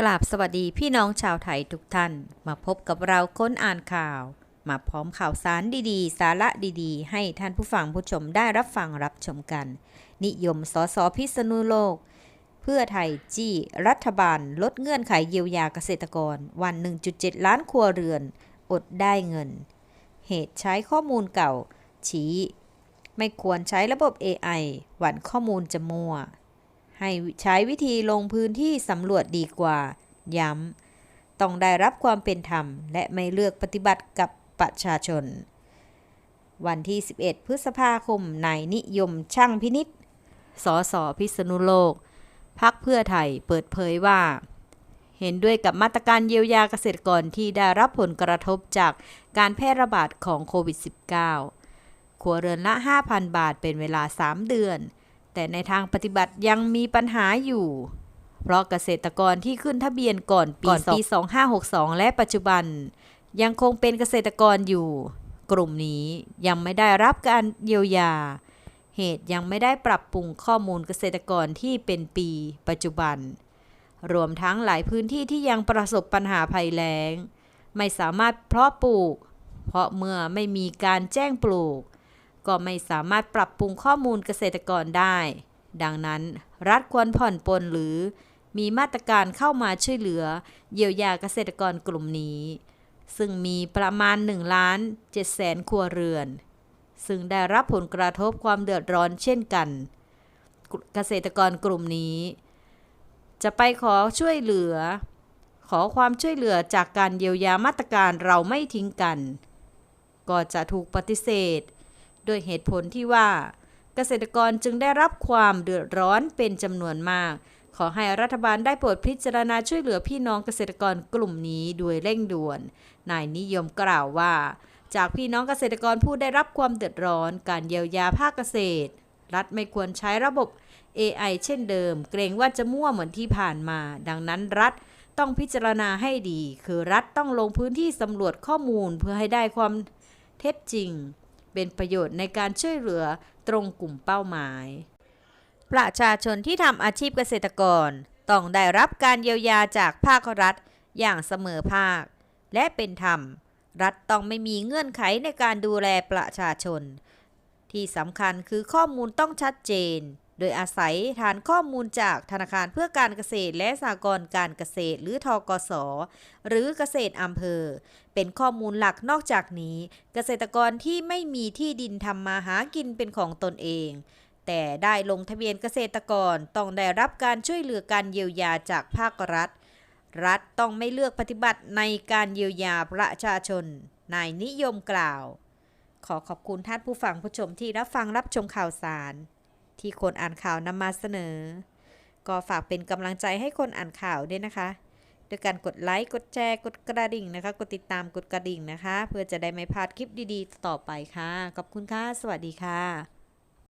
กราบสวัสดีพี่น้องชาวไทยทุกท่าน มาพบกับเราค้นอ่านข่าว มาพร้อมข่าวสารดีๆ สาระดีๆ ให้ท่านผู้ฟังผู้ชมได้รับฟังรับชมกัน นิยมสสพิษณุโลก เพื่อไทยจี้รัฐบาลลดเงื่อนไขเยียวยาเกษตรกร วัน 1.7 ล้านครัวเรือน อดได้เงิน เหตุใช้ข้อมูลเก่า ชี้ ไม่ควรใช้ระบบ AI หวันข้อมูลจะมัว ให้ใช้วิธีลงพื้นที่สำรวจดีกว่า ย้ำ ต้องได้รับความเป็นธรรม และไม่เลือกปฏิบัติกับประชาชน วันที่ 11 พฤษภาคมนายนิยมช่างพินิษสสพิษณุโลก พักเพื่อไทยเปิดเผยว่า เห็นด้วยกับมาตรการเยียวยาเกษตรกรที่ได้รับผลกระทบจากการแพร่ระบาดของโควิด -19 ครัวเรือนละ 5,000 บาทเป็นเวลา 3 เดือน แต่ในทางปฏิบัติยังมีปัญหาอยู่ เพราะเกษตรกรที่ขึ้นทะเบียนก่อนปีปี 2562 และปัจจุบัน ยังคงเป็นเกษตรกรอยู่ กลุ่มนี้ยังไม่ได้รับการเยียวยา เหตุยังไม่ได้ปรับปรุงข้อมูลเกษตรกรที่เป็นปีปัจจุบัน รวมทั้งหลายพื้นที่ที่ยังประสบปัญหาภัยแล้ง ไม่สามารถเพาะปลูก เพราะเมื่อไม่มีการแจ้งปลูก ก็ไม่สามารถปรับปรุงข้อมูลเกษตรกรได้ ดังนั้นรัฐควรผ่อนปลนหรือ มีมาตรการเข้ามาช่วยเหลือ เยียวยาเกษตรกรกลุ่มนี้ ซึ่งมีประมาณ1ล้าน7แสนครัวเรือน ซึ่งได้รับผลกระทบความเดือดร้อนเช่นกัน เกษตรกรกลุ่มนี้ จะไปขอช่วยเหลือ ขอความช่วยเหลือจากการเยียวยามาตรการเราไม่ทิ้งกัน ก็จะถูกปฏิเสธ โดยเหตุผลที่ว่า เกษตรกรจึงได้รับความเดือดร้อนเป็นจำนวนมาก ขอให้รัฐบาลได้โปรดพิจารณาช่วยเหลือพี่น้องเกษตรกรกลุ่มนี้โดยเร่งด่วน นายนิยมกล่าวว่า จากพี่น้องเกษตรกรผู้ได้รับความเดือดร้อน การเยียวยาภาคเกษตร รัฐไม่ควรใช้ระบบ AI เช่นเดิม เกรงว่าจะมั่วเหมือนที่ผ่านมา ดังนั้นรัฐต้องพิจารณาให้ดี คือรัฐต้องลงพื้นที่สำรวจข้อมูลเพื่อให้ได้ความเท็จจริง เป็นประโยชน์ในการช่วยเหลือตรงกลุ่มเป้าหมาย ประชาชนที่ทำอาชีพเกษตรกร ต้องได้รับการเยียวยาจากภาครัฐอย่างเสมอภาค และเป็นธรรม รัฐต้องไม่มีเงื่อนไขในการดูแลประชาชน ที่สำคัญคือข้อมูลต้องชัดเจน โดยอาศัยฐานข้อมูลจากธนาคารเพื่อการเกษตรและสหกรณ์การเกษตรหรือทกส หรือเกษตรอำเภอ เป็นข้อมูลหลักนอกจากนี้ เกษตรกรที่ไม่มีที่ดินทำมาหากินเป็นของตนเองแต่ได้ลงทะเบียนเกษตรกรต้องได้รับการช่วยเหลือการเยียวยาจากภาครัฐ รัฐต้องไม่เลือกปฏิบัติในการเยียวยาประชาชน นายนิยมกล่าว ขอขอบคุณท่านผู้ฟังผู้ชมที่รับฟังรับชมข่าวสาร ที่คนอ่านข่าวนำมาเสนอ ก็ฝากเป็นกำลังใจให้คนอ่านข่าวด้วยนะคะด้วยการกดไลค์ กดแชร์ กดกระดิ่งนะคะ กดติดตาม กดกระดิ่งนะคะ เพื่อจะได้ไม่พลาดคลิปดีๆ ต่อไปค่ะ ขอบคุณค่ะ สวัสดีค่ะ